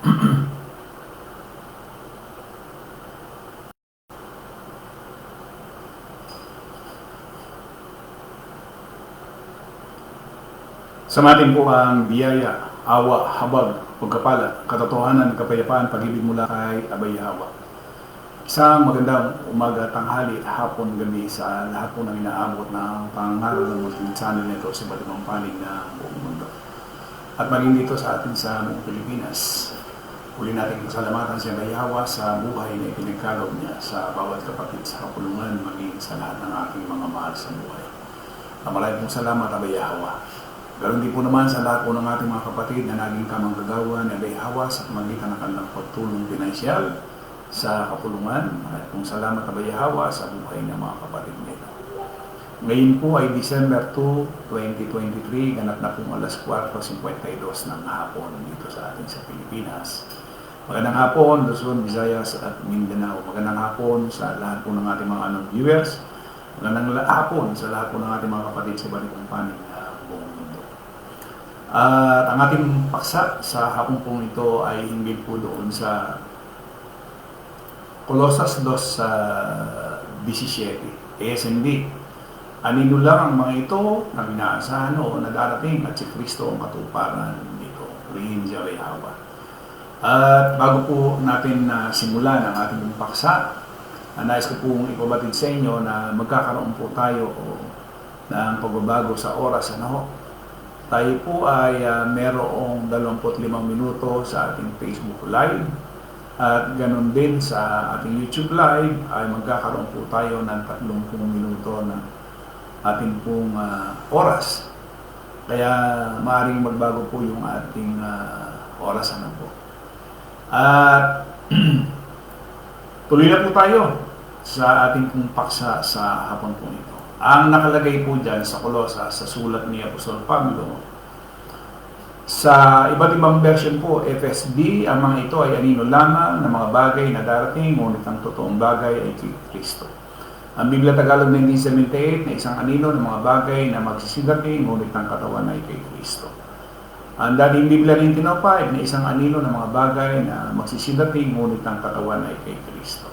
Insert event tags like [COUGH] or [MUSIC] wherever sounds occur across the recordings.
Samatin po ang biyaya, awa, habag, pagkapala, katotohanan, kapayapaan, pag-ibig mula kay Abay Hawa. Isang magandang umaga, tanghali, hapon, gabi sa lahat po ng inaabot ng pangaral ng multi channel nito sa iba't ibang panig ng buong mundo. At maging dito sa atin sa Pilipinas. Uli natin pasalamatan si Abay Hawa sa buhay na ipinagkaloob niya sa bawat kapatid sa kapulungan maging sa lahat ng aking mga mahal sa buhay. Maraming pong salamat, Abay Hawa. Ganon din po naman sa lahat po ng ating mga kapatid na naging kamang kagawa ni Abay Hawa sa pamagitan ng kanilang pagtulong pinansyal sa kapulungan. Maraming pong salamat Abay Hawa sa buhay ng mga kapatid nito. Ngayon po ay December 2, 2023, ganap na pong alas 4.52 ng hapon dito sa atin sa Pilipinas. Magandang hapon, Luzon, Visayas at Mindanao. Magandang hapon sa lahat po ng ating mga anong viewers. Magandang hapon sa lahat po ng ating mga kapatid sa Balikong Panig na buong mundo. At ang ating paksa sa hapon pong ito ay hinggil po doon sa Colossus 2 sa 17, ASMD. Anino lang ang mga ito na inaasahan o na darating at si Kristo ang katuparan nito. Purihin siya Hawa. At bago po natin na simulan ang ating paksa, uh, nais ko pong ipabatid sa inyo na magkakaroon po tayo ng pagbabago sa oras. Ano? Tayo po ay uh, merong 25 minuto sa ating Facebook Live at ganun din sa ating YouTube Live ay magkakaroon po tayo ng 30 minuto na ating pong ah, oras. Kaya maaaring magbago po yung ating ah, oras ano po. At [CLEARS THROAT] tuloy na po tayo sa ating pong paksa sa hapon po ito. Ang nakalagay po dyan sa Kolosas, sa sulat ni Apostol Pablo, sa iba't ibang version po, FSB, ang mga ito ay anino lamang ng mga bagay na darating, ngunit ang totoong bagay ay kay Kristo. Ang Biblia Tagalog 1978 na isang anino ng mga bagay na magsisidating, ngunit ang katawan ay kay Kristo. Ang dating Biblia 1905 na isang anino ng mga bagay na magsisidating, ngunit ang katawan ay kay Kristo.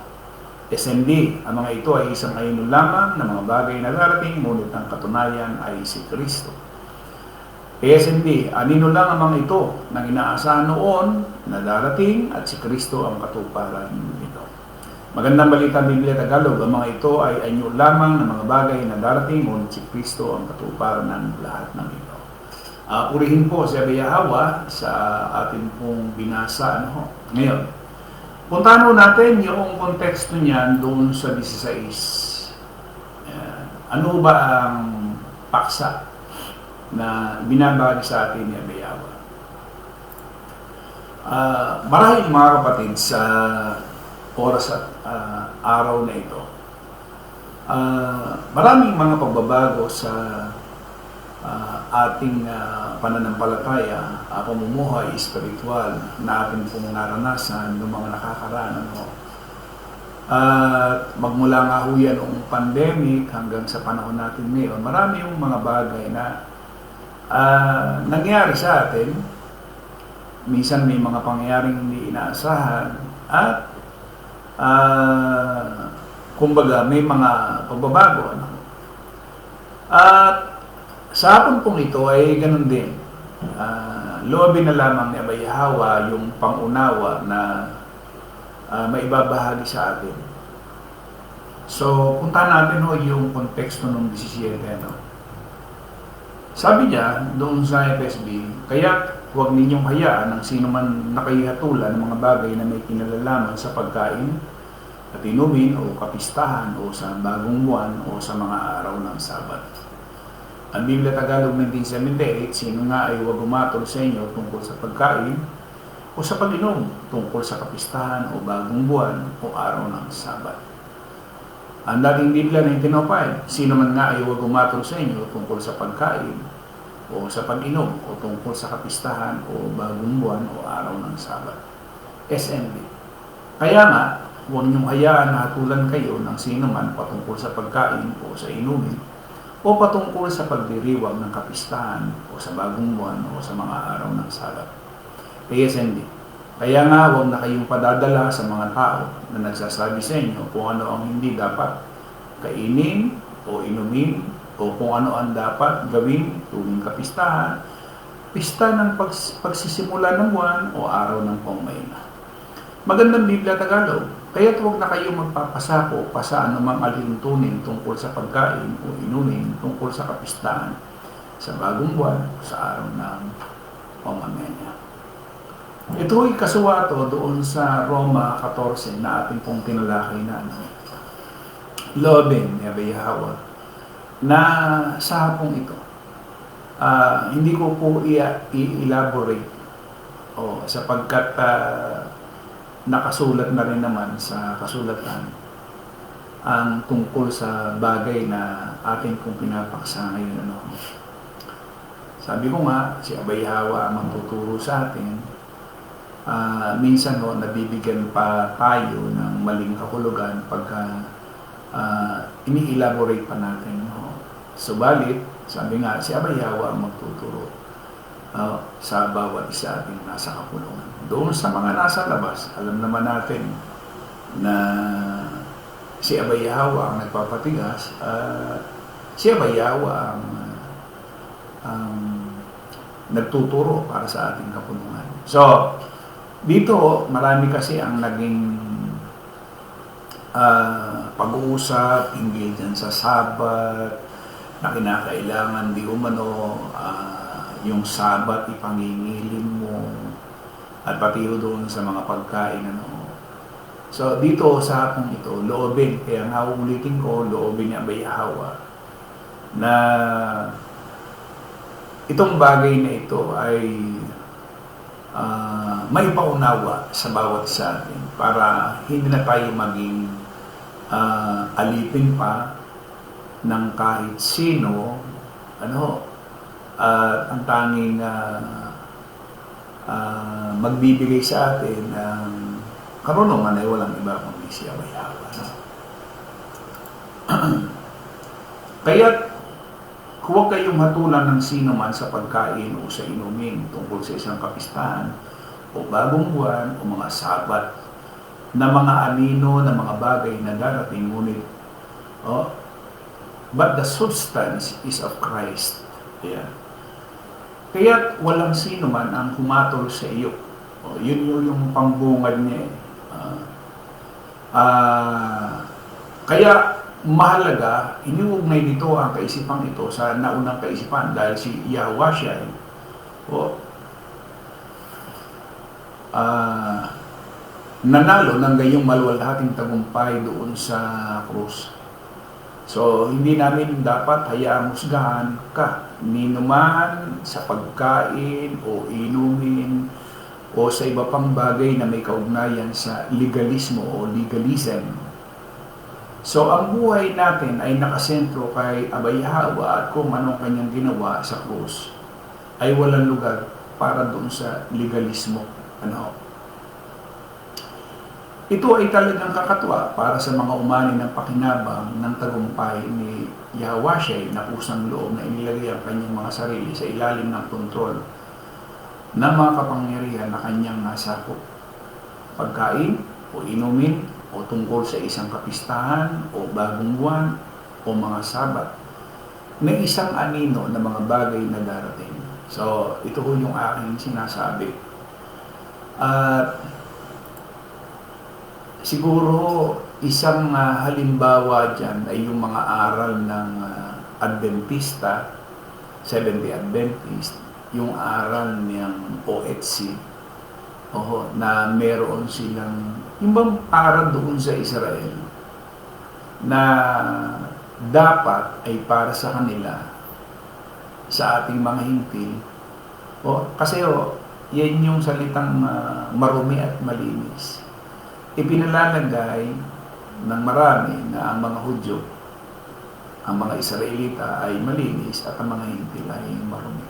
SMD, ang mga ito ay isang anino lamang ng mga bagay na darating, ngunit ang katunayan ay si Kristo. PSND, anino lang ang mga ito na inaasahan noon na darating at si Kristo ang katuparan nito. Magandang balita Biblia Tagalog, ang mga ito ay anyo lamang ng mga bagay na darating ngunit si Kristo ang katuparan ng lahat ng ito. Uh, purihin po si Abiyahawa sa ating pong binasa. Ano? Ngayon, puntahan ho natin yung konteksto niyan doon sa 16. Ayan. Ano ba ang paksa na binabagi sa atin ni Abayawa. Uh, marahil mga kapatid sa oras at uh, araw na ito, uh, maraming mga pagbabago sa uh, ating uh, pananampalataya, uh, pamumuhay, spiritual na ating pong naranasan ng mga nakakaraan. Ano? At magmula nga ho yan noong pandemic hanggang sa panahon natin ngayon, marami yung mga bagay na uh, nangyari sa atin. Minsan may mga pangyayaring hindi inaasahan at uh, kumbaga may mga pagbabago. Ano? At sa hapon pong ito ay ganun din. Uh, loobin na lamang ni Abay Hawa yung pangunawa na uh, maibabahagi sa atin. So, punta natin ho yung konteksto ng 17. Ano? Sabi niya doon sa FSB, kaya huwag ninyong hayaan ng sino man nakahihatulan ng mga bagay na may kinalalaman sa pagkain at inumin o kapistahan o sa bagong buwan o sa mga araw ng Sabat. Ang Biblia Tagalog 1978, sino nga ay huwag umatol sa inyo tungkol sa pagkain o sa pag-inom tungkol sa kapistahan o bagong buwan o araw ng Sabat. Ang dating Biblia 1905, sino man nga ay huwag umatol sa inyo tungkol sa pagkain o sa pag-inom o tungkol sa kapistahan o bagong buwan o araw ng Sabat. SMB. Kaya nga, huwag niyong hayaan na hatulan kayo ng sino man patungkol sa pagkain o sa inumin o patungkol sa pagdiriwag ng kapistahan o sa bagong buwan o sa mga araw ng Sabat. ASMB. Kaya nga, huwag na kayong padadala sa mga tao na nagsasabi sa inyo kung ano ang hindi dapat kainin o inumin o kung ano ang dapat gawin tuwing kapistahan, pista ng pags- pagsisimula ng buwan o araw ng pangmayna. Magandang Biblia Tagalog, kaya huwag na kayong magpapasako pa sa anumang alintunin tungkol sa pagkain o inumin tungkol sa kapistahan sa bagong buwan sa araw ng pamamenya. Ito ay kasuwato doon sa Roma 14 na ating pong tinalakay na ano, Loben ni Abiyahawa na sa hapong ito. Ah, hindi ko po i-elaborate o sapagkat ah, nakasulat na rin naman sa kasulatan ang tungkol sa bagay na ating pong pinapaksa ngayon. Ano. Sabi ko nga, si Abay Hawa ang magtuturo sa atin. Ah, minsan ho, nabibigyan pa tayo ng maling kahulugan pagka ah, ini-elaborate pa natin. No? Subalit, sabi nga, si Abay Hawa ang magtuturo ah, sa bawat isa ating nasa kapulungan. Doon sa mga nasa labas, alam naman natin na si Abay Hawa ang nagpapatigas at si Abay Hawa ang ang nagtuturo para sa ating kapulungan. So, dito marami kasi ang naging ah, pag-uusap hinggil dyan sa sabat na kinakailangan di umano ah, yung sabat ipangingilin mo at pati doon sa mga pagkain ano. So dito sa hapong ito, loobin, kaya nga ulitin ko, loobin ni Abay Hawa na itong bagay na ito ay ah, may paunawa sa bawat isa atin para hindi na tayo maging ah, alipin pa ng kahit sino ano at ang tanging ah, ah, magbibigay sa atin ng karunungan ay walang iba kundi si Abay Hawa. no? [CLEARS THROAT] Kaya huwag kayong hatulan ng sino man sa pagkain o sa inumin tungkol sa isang kapistahan o bagong buwan o mga sabat na mga anino na mga bagay na darating ngunit oh, but the substance is of Christ. Ayan. Kaya walang sino man ang humatol sa iyo. O, yun yun yung pambungad niya. eh. Ah, ah, kaya mahalaga, iniugnay nito ang kaisipang ito sa naunang kaisipan dahil si Yahweh siya ay o, ah, nanalo ng gayong maluwalhating tagumpay doon sa krus. So, hindi namin dapat hayaang husgahan ka ni naman sa pagkain o inumin o sa iba pang bagay na may kaugnayan sa legalismo o legalism. So, ang buhay natin ay nakasentro kay Abay Hawa at kung anong kanyang ginawa sa krus ay walang lugar para doon sa legalismo. Ano? Ito ay talagang kakatwa para sa mga umani ng pakinabang ng tagumpay ni Yahweh na kusang loob na inilagay ang kanyang mga sarili sa ilalim ng kontrol ng mga kapangyarihan na kanyang nasakop. Pagkain o inumin o tungkol sa isang kapistahan o bagong buwan o mga sabat na isang anino na mga bagay na darating. So, ito ho yung aking sinasabi. At siguro isang ah, halimbawa dyan ay yung mga aral ng ah, Adventista, Seventh-day Adventist, yung aral ng OHC, oho, na meron silang, yung bang aral doon sa Israel, na dapat ay para sa kanila, sa ating mga hintil, o, kasi o, yan yung salitang ah, marumi at malinis ipinalalagay ng marami na ang mga Hudyo, ang mga Israelita ay malinis at ang mga Hintil ay marumi.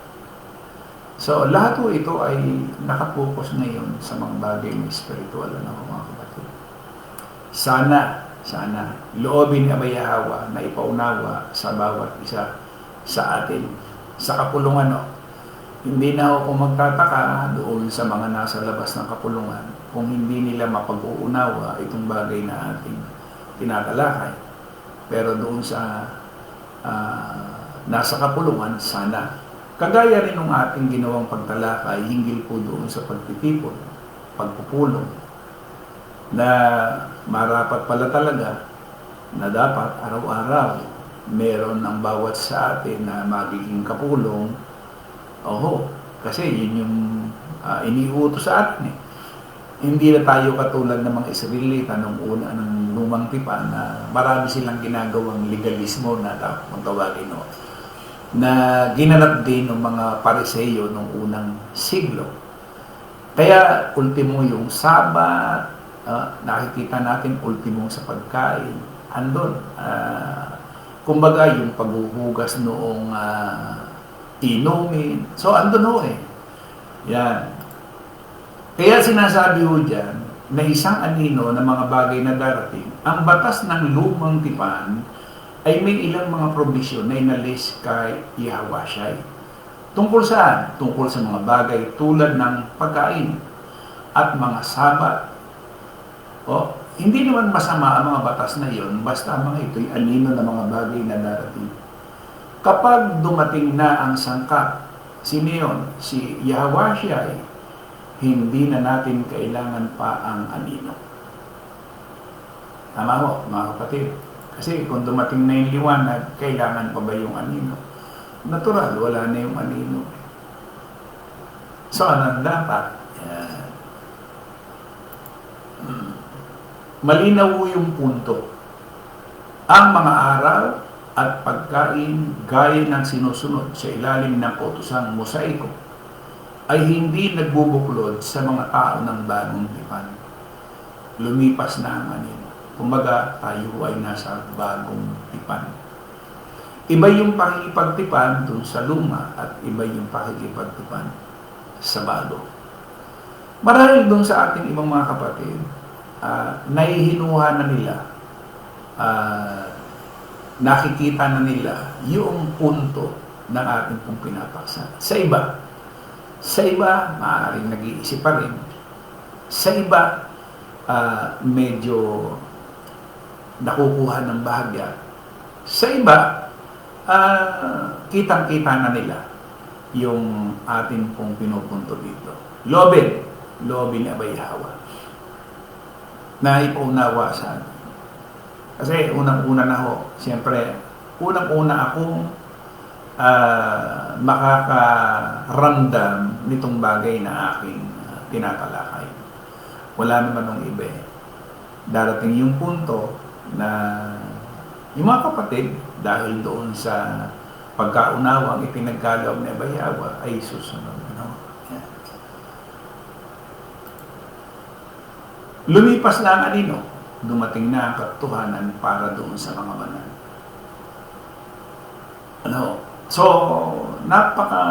So, lahat po ito ay nakapokus ngayon sa mga bagay na spiritual na mga kapatid. Sana, sana, loobin ni Abayahawa na ipaunawa sa bawat isa sa atin, sa kapulungan. Hindi na ako magtataka doon sa mga nasa labas ng kapulungan kung hindi nila mapag-uunawa itong bagay na ating tinatalakay. Pero doon sa ah, nasa kapulungan, sana. Kagaya rin ng ating ginawang pagtalakay hinggil po doon sa pagtitipon, pagpupulong, na marapat pala talaga na dapat araw-araw meron ng bawat sa atin na magiging kapulong. Oho, kasi yun yung uh, iniutos sa atin eh. Hindi na tayo katulad ng mga Israelita nung una ng lumang tipa na marami silang ginagawang legalismo na kung tawagin no, na ginanap din ng mga pariseyo nung unang siglo. Kaya ultimo yung sabat, uh, nakikita natin ultimo sa pagkain, andon. Uh, kumbaga yung paghuhugas noong uh, inumin. So andun ho eh. Yan. Kaya sinasabi ho dyan na isang anino ng mga bagay na darating, ang batas ng lumang tipan ay may ilang mga probisyon na inalis kay Yahweh Tungkol saan? Tungkol sa mga bagay tulad ng pagkain at mga sabat. O, hindi naman masama ang mga batas na iyon, basta mga ito'y anino ng mga bagay na darating. Kapag dumating na ang sangkap, sino yun? Si Yahweh hindi na natin kailangan pa ang anino. Tama ho, mga kapatid. Kasi kung dumating na yung liwanag, kailangan pa ba yung anino? Natural, wala na yung anino. So, anong dapat? Yan. Hmm. Malinaw yung punto. Ang mga aral at pagkain gaya ng sinusunod sa ilalim ng kautusang mosaiko ay hindi nagbubuklod sa mga tao ng bagong tipan. Lumipas na ang anino. Kumbaga, tayo ay nasa bagong tipan. Iba yung pakikipagtipan dun sa luma at iba yung pakikipagtipan sa bago. Marahil dun sa ating ibang mga kapatid, uh, nahihinuha na nila, uh, nakikita na nila yung punto ng ating pong pinapaksa. Sa iba, sa iba, maaaring nag-iisip pa rin. Sa iba, uh, medyo nakukuha ng bahagya. Sa iba, uh, kitang-kita na nila yung atin pong pinupunto dito. Lobin, lobin ni Abay Hawa na ipaunawa sa atin. Kasi unang-una na ho, siyempre, unang-una akong uh, makakaramdam nitong bagay na aking uh, tinatalakay. Wala naman ng iba eh. Darating yung punto na yung mga kapatid, dahil doon sa pagkaunawang ipinagkaloob ni Abayawa, ay susunod. Ano? Yan. Lumipas na ang anino, dumating na ang katuhanan para doon sa mga banal. Ano? So, napaka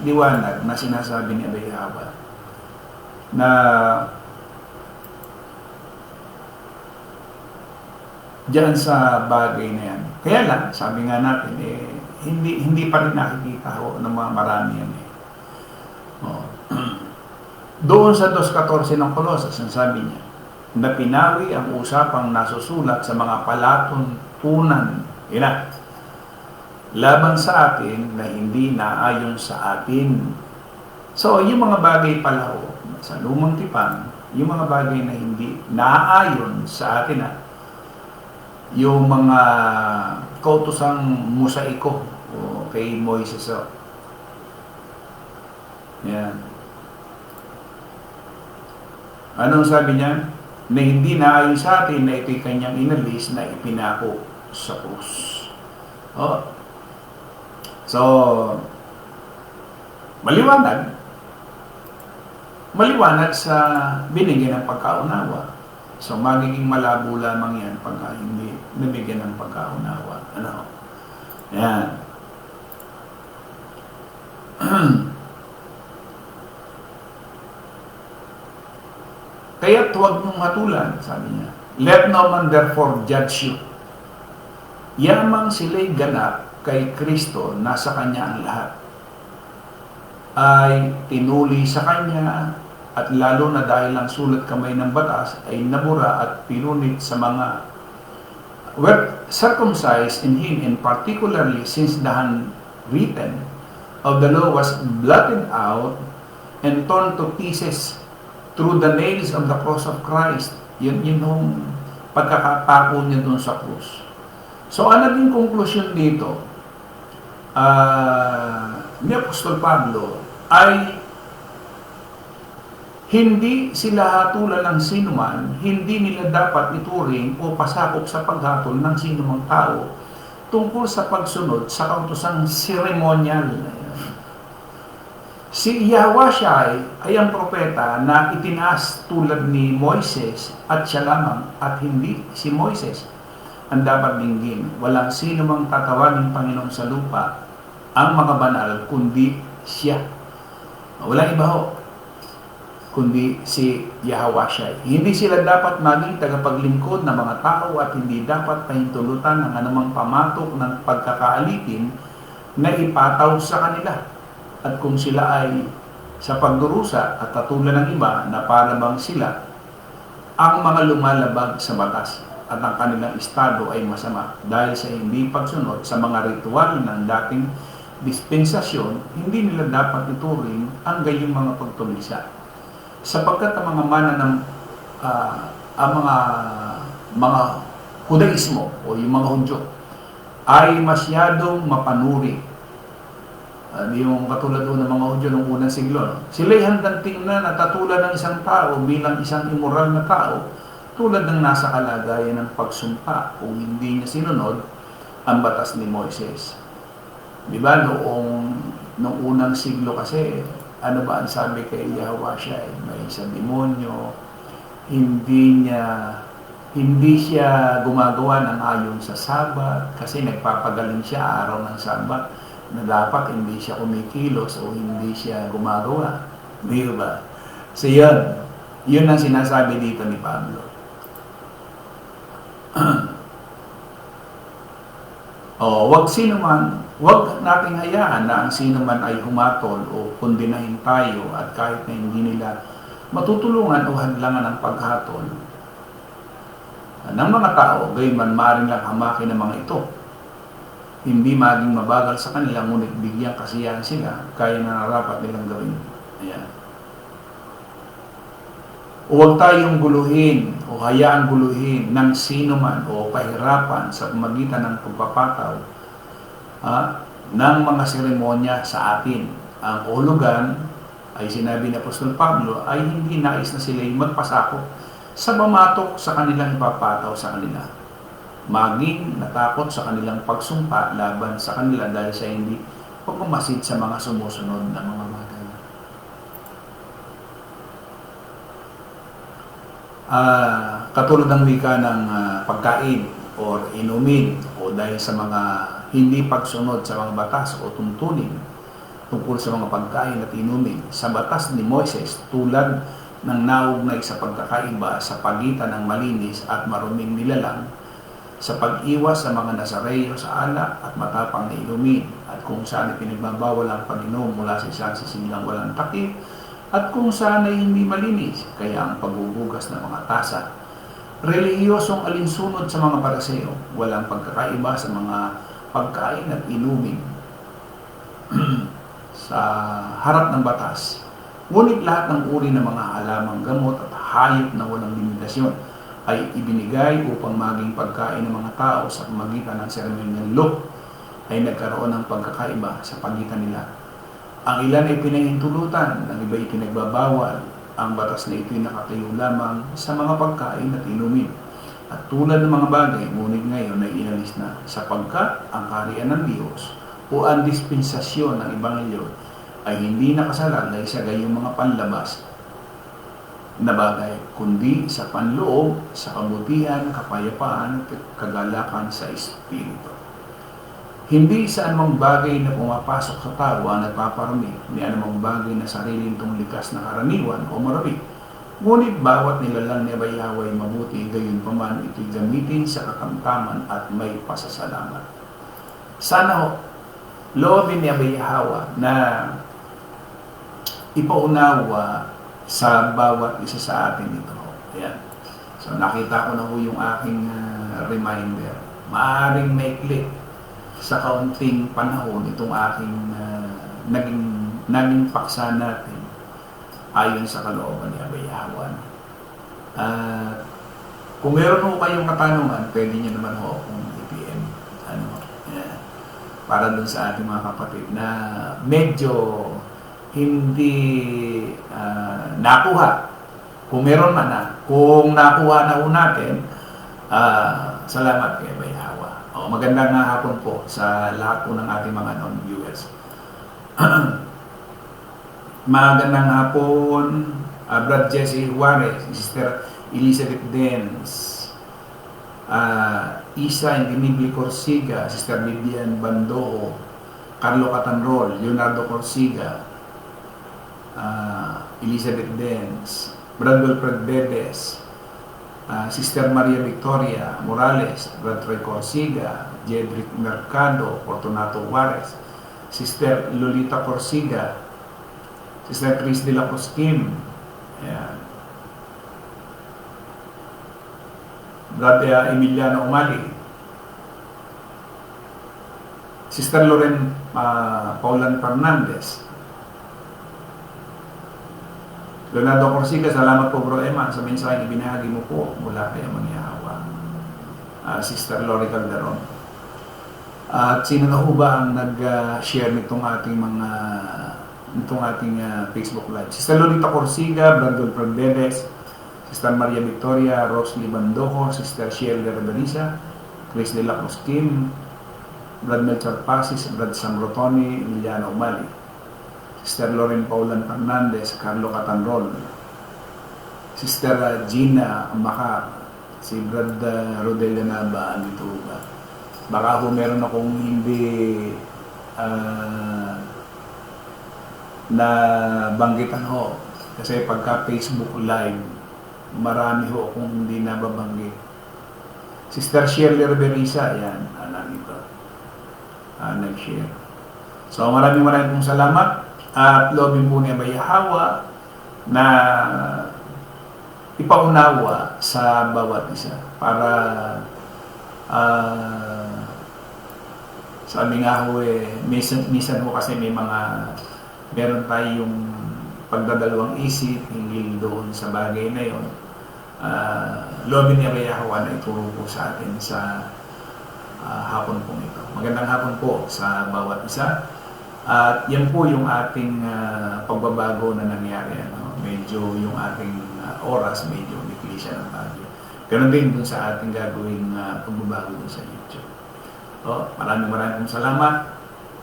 liwanag na sinasabi ni Abay Haba na diyan sa bagay na yan. Kaya lang, sabi nga natin, eh, hindi hindi pa rin nakikita ho ng mga marami yan eh. Oh. [CLEARS THROAT] Doon sa 2.14 ng Colossus, ang sabi niya, na pinawi ang usapang nasusulat sa mga palatuntunan. Yan na laban sa atin na hindi naayon sa atin. So, yung mga bagay pala ho, sa lumang tipan, yung mga bagay na hindi naayon sa atin na yung mga kautosang musaiko o kay Moises o. Yan. Anong sabi niya? Na hindi naayon sa atin na ito'y kanyang inalis na ipinako sa krus. Oh, So, maliwanag. Maliwanag sa binigyan ng pagkaunawa. So, magiging malabo lamang yan pag hindi nabigyan ng pagkaunawa. Ano? Yan. [CLEARS THROAT] Kaya huwag mong hatulan, sabi niya. Let no man therefore judge you. Yamang sila'y ganap kay Kristo, nasa Kanya ang lahat. ay tinuli sa kanya at lalo na dahil ang sulat kamay ng batas ay nabura at pinunit sa mga were circumcised in him and particularly since the handwritten of the law was blotted out and torn to pieces through the nails of the cross of Christ. Yun, yun yung pagkakapako niya dun sa krus. So, ano naging konklusyon dito? Ah, ni Apostol Pablo ay hindi sila hatulan ng sinuman, hindi nila dapat ituring o pasakop sa paghatol ng sinumang tao tungkol sa pagsunod sa kautosang seremonyal. Si Yahweh ay ang propeta na itinaas tulad ni Moises at siya lamang at hindi si Moises ang dapat dinggin. Walang sino mang tatawagin Panginoon sa lupa ang mga banal kundi siya. Walang iba ho kundi si Yahweh. Hindi sila dapat maging tagapaglingkod ng mga tao at hindi dapat pahintulutan ng anumang pamatok ng pagkakaalipin na ipataw sa kanila. At kung sila ay sa pagdurusa at tatulan ng iba na para bang sila ang mga lumalabag sa batas at ang kanilang estado ay masama dahil sa hindi pagsunod sa mga ritual ng dating dispensasyon, hindi nila dapat ituring ang gayong mga pagtulisa sapagkat ang mga mana ng ah, ang mga mga Hudaismo o yung mga Hudyo ay masyadong mapanuri. Uh, yung katulad doon ng mga Hudyo noong unang siglo. Sila'y handang tingnan at tatulad ng isang tao bilang isang immoral na tao tulad ng nasa kalagayan ng pagsumpa kung hindi niya sinunod ang batas ni Moises. Di ba noong, noong unang siglo kasi ano ba ang sabi kay Yahweh siya eh, may isang demonyo, hindi niya hindi siya gumagawa ng ayon sa Sabat kasi nagpapagaling siya araw ng Sabat na dapat hindi siya kumikilos o hindi siya gumagawa. Di ba? So yun, yun ang sinasabi dito ni Pablo. [CLEARS THROAT] oh, wag sino man Huwag nating hayaan na ang sino man ay humatol o kundinahin tayo at kahit na hindi nila matutulungan o hadlangan ang paghatol ng mga tao, gayon man maaaring lang hamakin ng mga ito. Hindi maging mabagal sa kanila, ngunit bigyan kasiyahan sila, kaya na narapat nilang gawin. Ayan. Huwag tayong guluhin o hayaan guluhin ng sino man o pahirapan sa magitan ng pagpapataw ha, ng mga seremonya sa atin. Ang hulugan ay sinabi ni Apostol Pablo ay hindi nais na sila magpasakop sa bamatok sa kanilang ipapataw sa kanila. Maging natakot sa kanilang pagsumpa laban sa kanila dahil sa hindi pagmamasid sa mga sumusunod na mga bagay. Uh, katulad ng wika ng uh, pagkain or inumin o dahil sa mga hindi pagsunod sa mga batas o tuntunin tungkol sa mga pagkain at inumin sa batas ni Moises tulad ng naugnay sa pagkakaiba sa pagitan ng malinis at maruming nilalang sa pag-iwas sa mga nasareyo sa ala at matapang na inumin at kung saan pinagbabawal ang pag-inom mula sa isang sisilang walang takip at kung saan ay hindi malinis kaya ang paghuhugas ng mga tasa relihiyosong alinsunod sa mga paraseo walang pagkakaiba sa mga pagkain at inumin [CLEARS THROAT] sa harap ng batas. Ngunit lahat ng uri ng mga halamang gamot at hayop na walang limitasyon ay ibinigay upang maging pagkain ng mga tao sa pamagitan ng ceremonial law ay nagkaroon ng pagkakaiba sa pagitan nila. Ang ilan ay pinahintulutan, ang iba ay pinagbabawal. Ang batas na ito ay nakatayo lamang sa mga pagkain at inumin at tulad ng mga bagay, ngunit ngayon ay inalis na sapagkat ang kariyan ng Diyos o ang dispensasyon ng Ebanghelyo ay hindi nakasalalay sa gayong mga panlabas na bagay, kundi sa panloob, sa kabutihan, kapayapaan, kagalakan sa Espiritu. Hindi sa anumang bagay na pumapasok sa tao ang nagpaparami ni anumang bagay na sariling likas na karaniwan o marami Ngunit bawat nilalang ni Abayhawa ay mabuti, gayon pa man ito'y gamitin sa kakamtaman at may pasasalamat. Sana ho, loobin ni Abayhawa na ipaunawa sa bawat isa sa atin ito. Ayan. So nakita ko na po yung aking ah, reminder. Maaring maikli sa kaunting panahon itong aking ah, naging, naging paksa natin ayon sa kalooban ni Abayawan. At kung meron ho kayong katanungan, pwede nyo naman ho akong i-PM. Ano, ayan. para dun sa ating mga kapatid na medyo hindi ah, nakuha. Kung meron man na, kung nakuha na ho natin, ah, salamat kay Bayhawa. O, magandang nga hapon po sa lahat po ng ating mga non-viewers. [CLEARS THROAT] magandang hapon, ah, Brad Jesse Juarez, Sister Elizabeth Dens, ah, Isa Indimibli Corsiga, Sister Vivian Bandojo, Carlo Catanrol, Leonardo Corsiga, Elizabeth Dens, Brad Wilfred Bedes, ah, Sister Maria Victoria Morales, Brad Corsiga, Jedrick Mercado, Fortunato Juarez, Sister Lolita Corsiga, Sister Chris de la. Brother Emiliano Umali, Sister Loren ah, Paulan Fernandez, Leonardo Corsica, salamat po bro Emma sa mensahe ibinahagi mo po mula kay Mangyahawa. Ah, Sister Lori Calderon. At sino na ho ba ang nag-share nitong ating mga nitong ating ah, Facebook Live? Sister Lolita Corsiga, Brandon Fernandez, Sister Maria Victoria, Rosalie Bandojo, Sister Shirley Rebelisa, Chris de la Cruz Kim, Brad Melchor Pasis, Brad Sam Rotoni, Emiliano Umali. Sister Lauren Paulan Fernandez, Carlo Catanrol, Sister uh, Gina Makar, si Brad uh, Rodelia Naba, andito ba? Baka ho meron akong hindi uh, na banggitan ho. Kasi pagka Facebook Live, marami ho akong hindi nababanggit. Sister Shirley Reverisa, ayan, ah, nandito. Ah, nag-share. So maraming maraming salamat at lobin po niya may hawa na ipaunawa sa bawat isa para ah, sabi nga ho eh, minsan, minsan kasi may mga meron tayong pagdadalawang isip hinggil doon sa bagay na yon uh, lobin niya may hawa na ituro po sa atin sa ah, hapon po ito. Magandang hapon po sa bawat isa at yan po yung ating ah, pagbabago na nangyari. Ano? Medyo yung ating ah, oras, medyo bigli siya ng bagyo. Ganon din dun sa ating gagawing ah, pagbabago dun sa YouTube. So, maraming maraming salamat.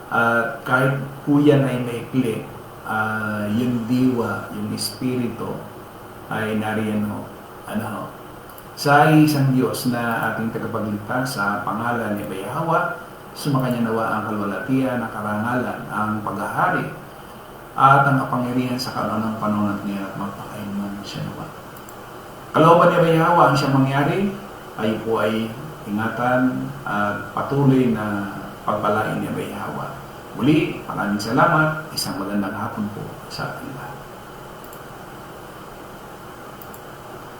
At kahit po yan ay maikli, ah, yung diwa, yung espiritu ay nariyan ho. Ano ho? Sa isang Diyos na ating tagapagligtas sa pangalan ni Bayahawa, sumakanya nawa ang kalwalatian, ang karangalan, ang paghahari, at ang kapangyarihan sa kalan ng panahon at magpakainman siya nawa. Kalooban niya Bayahawa ang siyang mangyari, ay po ay ingatan at patuloy na pagpalain niya Bayahawa. Muli, maraming salamat, isang magandang hapon po sa ating lahat.